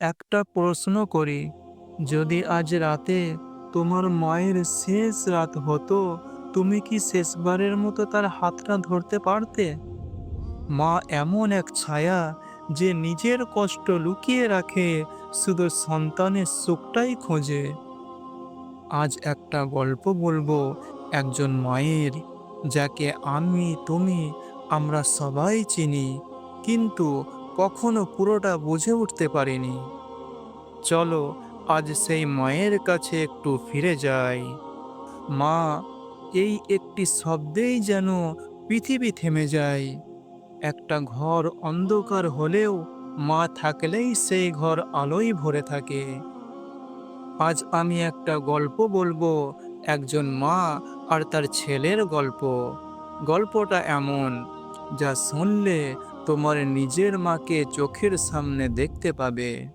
একটা প্রশ্ন করি, যদি আজ রাতে তোমার মায়ের শেষ রাত হতো, তুমি কি শেষবারের মতো তার হাতটা ধরতে পারতে? মা এমন এক ছায়া যে নিজের কষ্ট লুকিয়ে রাখে, শুধু সন্তানের সুখটাই খোঁজে। আজ একটা গল্প বলব একজন মায়ের, যাকে আমি, তুমি, আমরা সবাই চিনি, কিন্তু কখনো পুরোটা বুঝে উঠতে পারিনি। চলো, আজ সেই মায়ের কাছে একটু ফিরে যাই। মা, এই একটি শব্দেই যেন পৃথিবী থেমে যায়। একটা ঘর অন্ধকার হলেও মা থাকলেই সেই ঘর আলোয় ভরে থাকে। আজ আমি একটা গল্প বলব, একজন মা আর তার ছেলের গল্প। গল্পটা এমন, যা শুনলে তোমার নিজের মাকে চোখের সামনে দেখতে পাবে।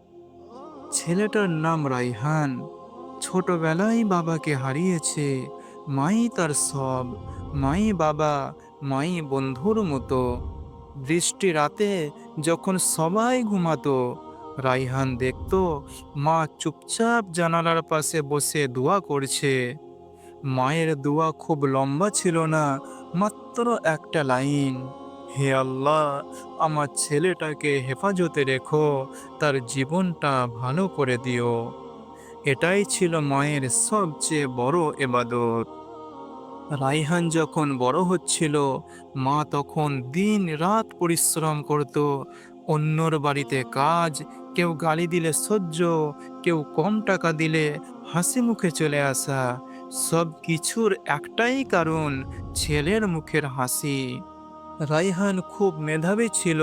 ছেলেটার নাম রাইহান। ছোটবেলায় বাবাকে হারিয়েছে। মাই তার সব। মাই বাবা, মাই বন্ধুর মতো। বৃষ্টি রাতে যখন সবাই ঘুমাতো, রাইহান দেখত, মা চুপচাপ জানালার পাশে বসে দোয়া করছে। মায়ের দোয়া খুব লম্বা ছিল না, মাত্র একটা লাইন। হে আল্লাহ, আমার ছেলেটাকে হেফাজতে রেখো, তার জীবনটা ভালো করে দিও। এটাই ছিল মায়ের সবচেয়ে বড় এবাদত। রাইহান যখন বড় হচ্ছিল, মা তখন দিন রাত পরিশ্রম করত। অন্যর বাড়িতে কাজ, কেউ গালি দিলে সহ্য, কেউ কম টাকা দিলে হাসি মুখে চলে আসা সব কিছুর একটাই কারণ ছেলের মুখের হাসি। রাইহান খুব মেধাবী ছিল।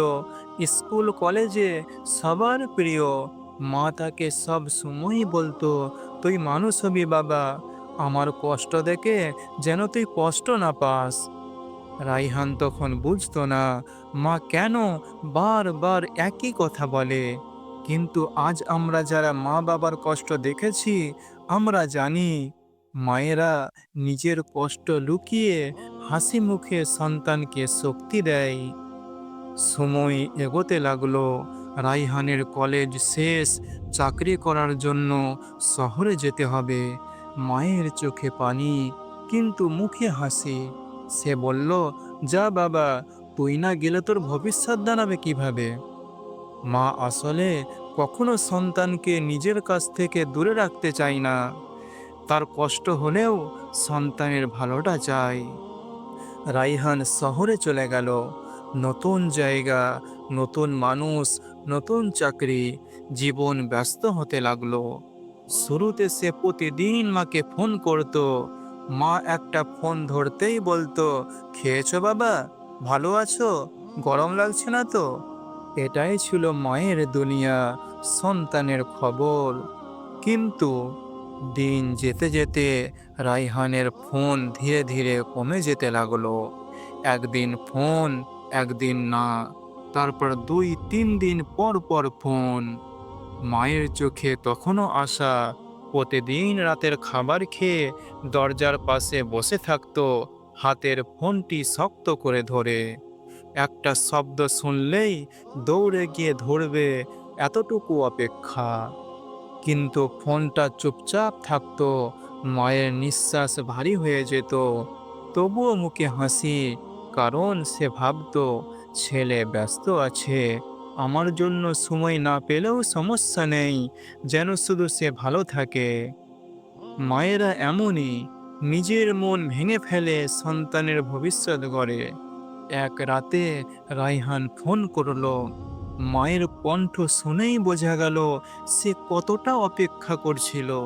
স্কুল, কলেজে সবার প্রিয়। মা তাকে সব সময়ই বলতো, তুই মানুষ হবি বাবা, আমার কষ্ট দেখে যেন তুই কষ্ট না পাস। রাইহান তখন বুঝতো না, মা কেন বারবার একই কথা বলে? কিন্তু আজ আমরা যারা মা বাবার কষ্ট দেখেছি, আমরা জানি মায়েরা নিজের কষ্ট লুকিয়ে হাসি মুখে সন্তানকে শক্তি দেয়। সময় এগোতে লাগল। রাইহানের কলেজ শেষ। চাকরি করার জন্য শহরে যেতে হবে। মায়ের চোখে পানি, কিন্তু মুখে হাসি। সে বলল, যা বাবা, তুই না গেলে তোর ভবিষ্যৎ দাঁড়াবে কীভাবে? মা আসলে কখনো সন্তানকে নিজের কাছ থেকে দূরে রাখতে চায় না। তার কষ্ট হলেও সন্তানের ভালোটা চায়। রাইহান শহরে চলে গেল। নতুন জায়গা, নতুন মানুষ, নতুন চাকরি, জীবন ব্যস্ত হতে লাগল। শুরুতে সে প্রতিদিন মাকে ফোন করত। মা একটা ফোন ধরতেই বলতো, খেয়েছো বাবা? ভালো আছো? গরম লাগছে না তো? এটাই ছিল মায়ের দুনিয়া, সন্তানের খবর। কিন্তু দিন যেতে যেতে রাইহানের ফোন ধীরে ধীরে কমে যেতে লাগল। একদিন ফোন, একদিন না, তারপর দুই, তিন দিন পর পর ফোন। মায়ের চোখে তখনও আশা, প্রতিদিন রাতের খাবার খেয়ে দরজার পাশে বসে থাকত, হাতের ফোনটি শক্ত করে ধরে। একটা শব্দ শুনলেই দৌড়ে গিয়ে ধরবে এতটুকু অপেক্ষা। কিন্তু ফোনটা চুপচাপ থাকতো। মায়ের নিঃশ্বাস ভারী হয়ে যেত। তবুও মুখে হাসি, কারণ সে ভাবতো, ছেলে ব্যস্ত আছে। আমার জন্য সময় না পেলেও সমস্যা নেই। যেন শুধু সে ভালো থাকে। মায়েরা এমনই, নিজের মন ভেঙে ফেলে সন্তানের ভবিষ্যৎ গড়ে। এক রাতে রাইহান ফোন করল মায়ের কণ্ঠ শুনেই বোঝা গেল সে কতটা অপেক্ষা করছিল।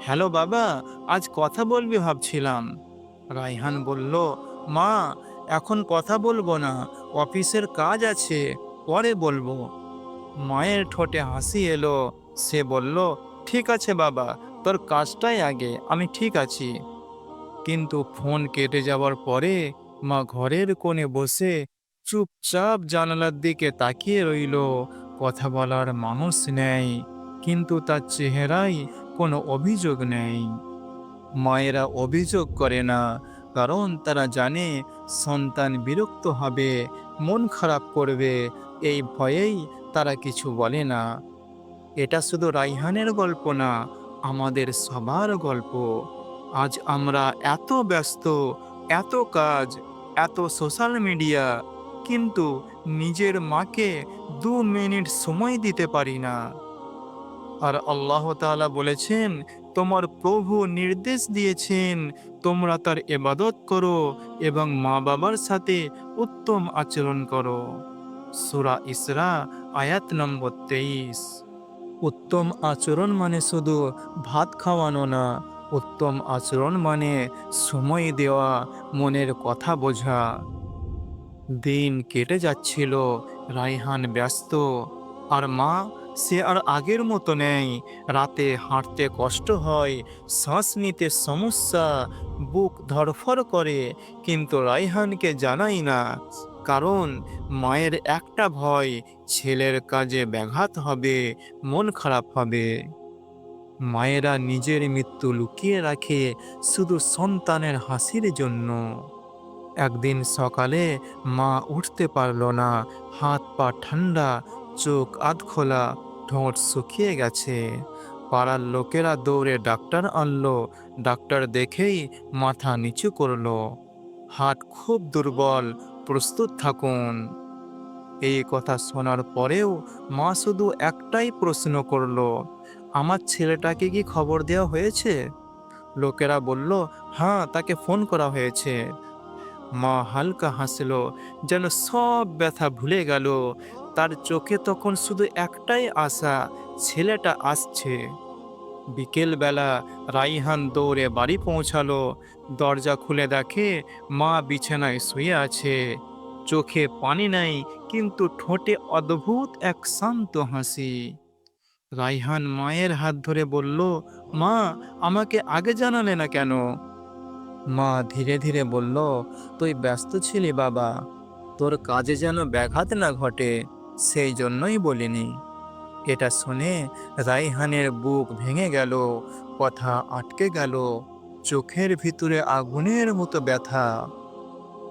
হ্যালো বাবা, আজ কথা বলবি ভাবছিলাম। রাইহান বলল, মা, এখন কথা বলব না, অফিসের কাজ আছে, পরে বলব। মায়ের ঠোঁটে হাসি এলো, সে বলল, ঠিক আছে বাবা, তোর কাজটাই আগে, আমি ঠিক আছি। কিন্তু ফোন কেটে যাওয়ার পরে মা ঘরের কোণে বসে চুপচাপ জানালার দিকে তাকিয়ে রইল। কথা বলার মানুষ নেই, কিন্তু তার চেহারায় কোনো অভিযোগ নেই। মায়েরা অভিযোগ করে না, কারণ তারা জানে সন্তান বিরক্ত হবে, মন খারাপ করবে, এই ভয়েই তারা কিছু বলে না। এটা শুধু রাইহানের গল্প না, আমাদের সবার গল্প। আজ আমরা এত ব্যস্ত, এত কাজ, এত সোশ্যাল মিডিয়া কিন্তু নিজের মাকে দু মিনিট সময় দিতে পারি না। আর আল্লাহ তাআলা বলেছেন, তোমার প্রভু নির্দেশ দিয়েছেন, তোমরা তার এবাদত করো এবং মা বাবার সাথে উত্তম আচরণ করো। সুরা ইসরা, আয়াত নম্বর তেইশ। উত্তম আচরণ মানে শুধু ভাত খাওয়ানো না, উত্তম আচরণ মানে সময় দেওয়া, মনের কথা বোঝা। দিন কেটে যাচ্ছিল। রাইহান ব্যস্ত। আর মা, সে আর আগের মতো নেই। রাতে হাঁটতে কষ্ট হয়, শ্বাস নিতে সমস্যা, বুক ধরফর করে। কিন্তু রাইহানকে জানাই না। কারণ, মায়ের একটা ভয়, ছেলের কাজে ব্যাঘাত হবে, মন খারাপ হবে। মায়েরা নিজের মৃত্যু লুকিয়ে রাখে শুধু সন্তানের হাসির জন্য। একদিন সকালে মা উঠতে পারল না। হাত পা ঠান্ডা চোখ আধ খোলা, ঠোঁট শুকিয়ে গেছে। পাড়ার লোকেরা দৌড়ে ডাক্তার আনলো। ডাক্তার দেখেই মাথা নিচু করল। হাত খুব দুর্বল, প্রস্তুত থাকুন। এই কথা শোনার পরেও মা শুধু একটাই প্রশ্ন করল, আমার ছেলেটাকে কি খবর দেওয়া হয়েছে? লোকেরা বলল হ্যাঁ তাকে ফোন করা হয়েছে। মা হালকা হাসলো, যেন সব ব্যথা ভুলে গেল। তার চোখে তখন শুধু একটাই আশা, ছেলেটা আসছে। বিকেলবেলা রাইহান দৌড়ে বাড়ি পৌঁছালো। দরজা খুলে দেখে মা বিছানায় শুয়ে আছে। চোখে পানি নাই, কিন্তু ঠোঁটে অদ্ভুত এক শান্ত হাসি। রাইহান মায়ের হাত ধরে বলল, মা, আমাকে আগে জানালে না কেন? মা ধীরে ধীরে বলল, তুই ব্যস্ত ছিলি বাবা। তোর কাজে যেন ব্যাঘাত না ঘটে, সেই জন্যই বলিনি। এটা শুনে রাইহানের বুক ভেঙে গেল, কথা আটকে গেল, চোখের ভিতরে আগুনের মতো ব্যথা।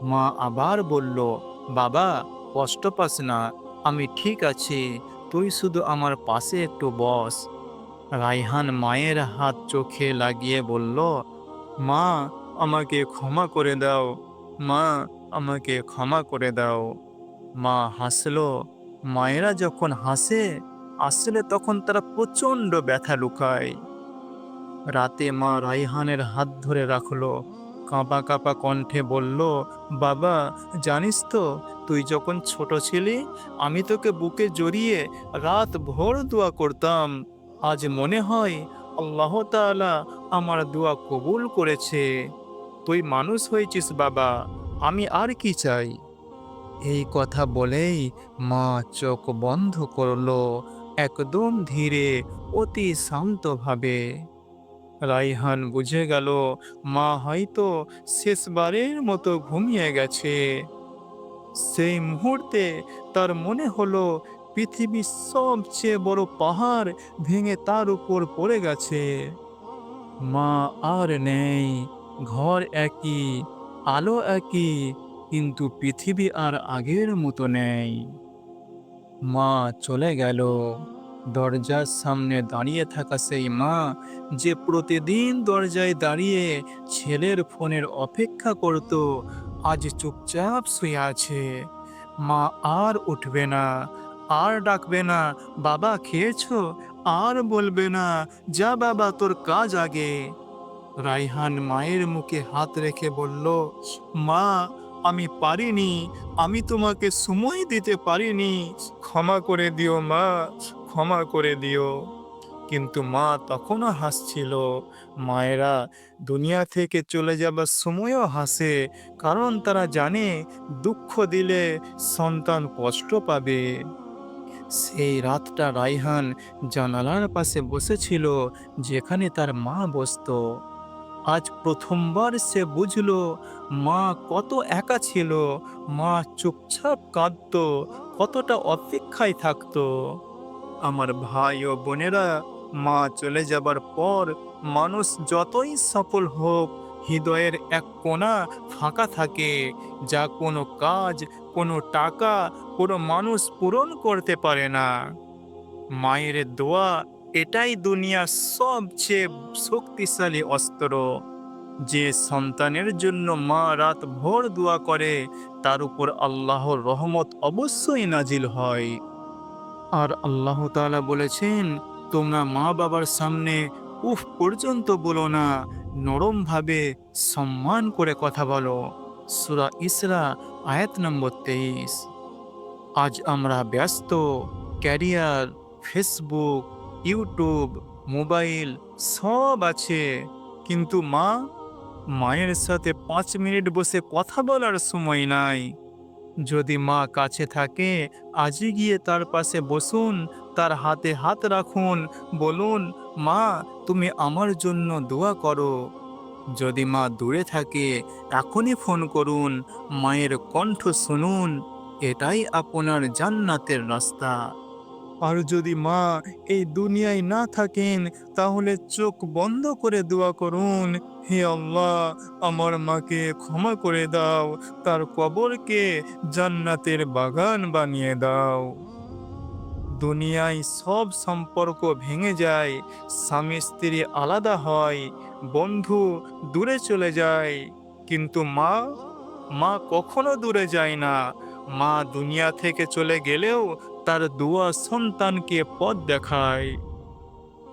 মা আবার বলল, বাবা, কষ্ট পাস না, আমি ঠিক আছি, তুই শুধু আমার পাশে একটু বস। রাইহান মায়ের হাত চোখে লাগিয়ে বলল, মা আমাকে ক্ষমা করে দাও। মা, আমাকে ক্ষমা করে দাও। মা হাসলো। মায়েরা যখন হাসে, আসলে তখন তারা প্রচণ্ড ব্যথা লুকায়। রাতে মা রাইহানের হাত ধরে রাখল। কাঁপা কাঁপা কণ্ঠে বলল, বাবা, জানিস তো, তুই যখন ছোট ছিলি, আমি তোকে বুকে জড়িয়ে রাত ভোর দোয়া করতাম। আজ মনে হয়, আল্লাহ তাআলা আমার দোয়া কবুল করেছে। তুই মানুষ হয়েছিস, বাবা। আমি আর কি চাই? এই কথা বলেই মা চোখ বন্ধ করল একদম ধীরে, অতি শান্তভাবে। রাইহান বুঝে গেল, মা হয়তো শেষবারের মতো ঘুমিয়ে গেছে। সেই মুহূর্তে তার মনে হলো, পৃথিবীর সবচেয়ে বড় পাহাড় ভেঙে তার উপর পড়ে গেছে। মা আর নেই। ঘর একই, আলো একই, কিন্তু পৃথিবী আর আগের মতো নেই। মা চলে গেল। দরজার সামনে দাঁড়িয়ে থাকা সেই মা, যে প্রতিদিন দরজায় দাঁড়িয়ে ছেলের ফোনের অপেক্ষা করত, আজ চুপচাপ শুয়ে আছে। মা আর উঠবে না, আর ডাকবে না, বাবা খেয়েছো? আর বলবে না, যা বাবা, তোর কাজ আগে। রাইহান মায়ের মুখে হাত রেখে বলল, মা, আমি পারিনি। আমি তোমাকে সময় দিতে পারিনি। ক্ষমা করে দিও, মা, ক্ষমা করে দিও। কিন্তু মা তখনও হাসছিল। মায়েরা দুনিয়া থেকে চলে যাবার সময়ও হাসে, কারণ তারা জানে দুঃখ দিলে সন্তান কষ্ট পাবে। সেই রাতটা রাইহান জানালার পাশে বসেছিল, যেখানে তার মা বসতো। আজ প্রথমবার সে বুঝলো, মা কত একা ছিল, মা চুপচাপ কাঁদত, কতটা অপেক্ষায় থাকতো। আমার ভাই ও বোনেরা, মা চলে যাবার পর মানুষ যতই সফল হোক, হৃদয়ের এক কোণা ফাঁকা থাকে, যা কোনো কাজ, কোনো টাকা, কোনো মানুষ পূরণ করতে পারে না। মায়ের দোয়া এটাই দুনিয়ার সবচেয়ে শক্তিশালী অস্ত্র। যে সন্তানের জন্য মা রাত ভোর দোয়া করে, তার উপর আল্লাহর রহমত অবশ্যই নাজিল হয়। আর আল্লাহ তালা বলেছেন, তোমরা মা বাবার সামনে উফ পর্যন্ত বলো না, নরমভাবে সম্মান করে কথা বলো। সুরা ইসরা, আয়াত নম্বর তেইশ। আজ আমরা ব্যস্ত, ক্যারিয়ার, ফেসবুক ইউটিউব, মোবাইল সব আছে। কিন্তু মা, মায়ের সাথে পাঁচ মিনিট বসে কথা বলার সময় নাই। যদি মা কাছে থাকে আজই গিয়ে তার পাশে বসুন, তার হাতে হাত রাখুন, বলুন, মা, তুমি আমার জন্য দোয়া করো। যদি মা দূরে থাকে, এখনই ফোন করুন, মায়ের কণ্ঠ শুনুন, এটাই আপনার জান্নাতের রাস্তা। আর যদি মা এই দুনিয়ায় না থাকেন, তাহলে চোখ বন্ধ করে দোয়া করুন। হে আল্লাহ, আমার মাকে ক্ষমা করে দাও, তার কবরকে জান্নাতের বাগান বানিয়ে দাও। দুনিয়ায় সব সম্পর্ক ভেঙে যায়, স্বামী স্ত্রী আলাদা হয়, বন্ধু দূরে চলে যায়। কিন্তু মা মা কখনো দূরে যায় না। মা দুনিয়া থেকে চলে গেলেও তার দুয়া সন্তানকে পথ দেখায়।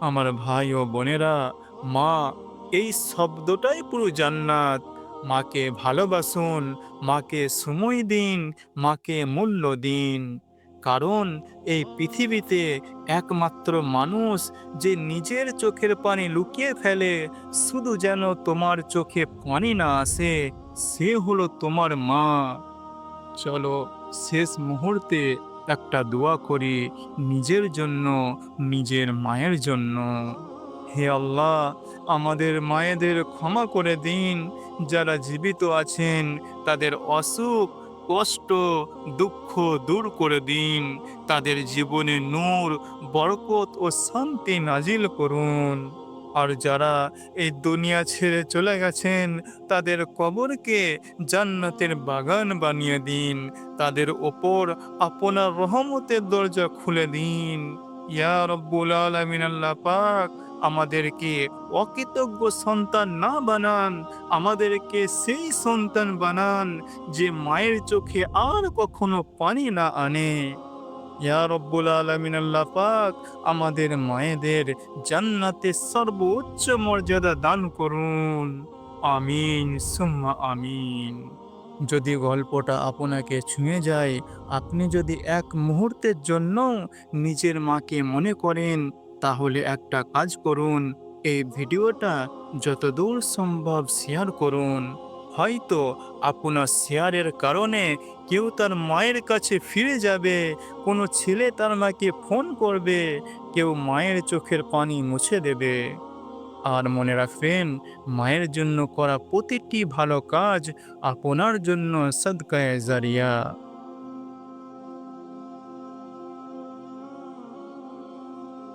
আমার ভাই ও বোনেরা, মা, এই শব্দটাই পুরো জান্নাত। মাকে ভালোবাসুন, মাকে সময় দিন, মাকে মূল্য দিন। কারণ এই পৃথিবীতে একমাত্র মানুষ যে নিজের চোখের পানি লুকিয়ে ফেলে, শুধু যেন তোমার চোখে পানি না আসে, সে হলো তোমার মা। চলো শেষ মুহূর্তে একটা দোয়া করি নিজের জন্য, নিজের মায়ের জন্য। হে আল্লাহ, আমাদের মায়েদের ক্ষমা করে দিন। যারা জীবিত আছেন, তাদের অসুখ, কষ্ট, দুঃখ দূর করে দিন। তাদের জীবনে নূর, বরকত ও শান্তি নাজিল করুন। আর যারা এই দুনিয়া ছেড়ে চলে গেছেন, তাদের কবরকে জান্নাতের বাগান বানিয়ে দিন। তাদের ওপর আপনার রহমতের দরজা খুলে দিন। ইয়া রব্বুল আলামিন, আল্লাহ পাক আমাদেরকে অকৃতজ্ঞ সন্তান না বানান, আমাদেরকে সেই সন্তান বানান যে মায়ের চোখে আর কখনো পানি না আনে। রব্বুল আলামিন আমাদের মায়েদের জান্নাতে সর্বোচ্চ মর্যাদা দান করুন। আমিন, সুম্মা আমিন। যদি গল্পটা আপনাকে ছুঁয়ে যায়, আপনি যদি এক মুহূর্তের জন্য নিজের মাকে মনে করেন, তাহলে একটা কাজ করুন, এই ভিডিওটা যতদূর সম্ভব শেয়ার করুন। হয়তো আপনার শেয়ারের কারণে কেউ তার মায়ের কাছে ফিরে যাবে, কোনো ছেলে তার মাকে ফোন করবে, কেউ মায়ের চোখের পানি মুছে দেবে। আর মনে রাখবেন, মায়ের জন্য করা প্রতিটি ভালো কাজ আপনার জন্য সদকায় জারিয়া।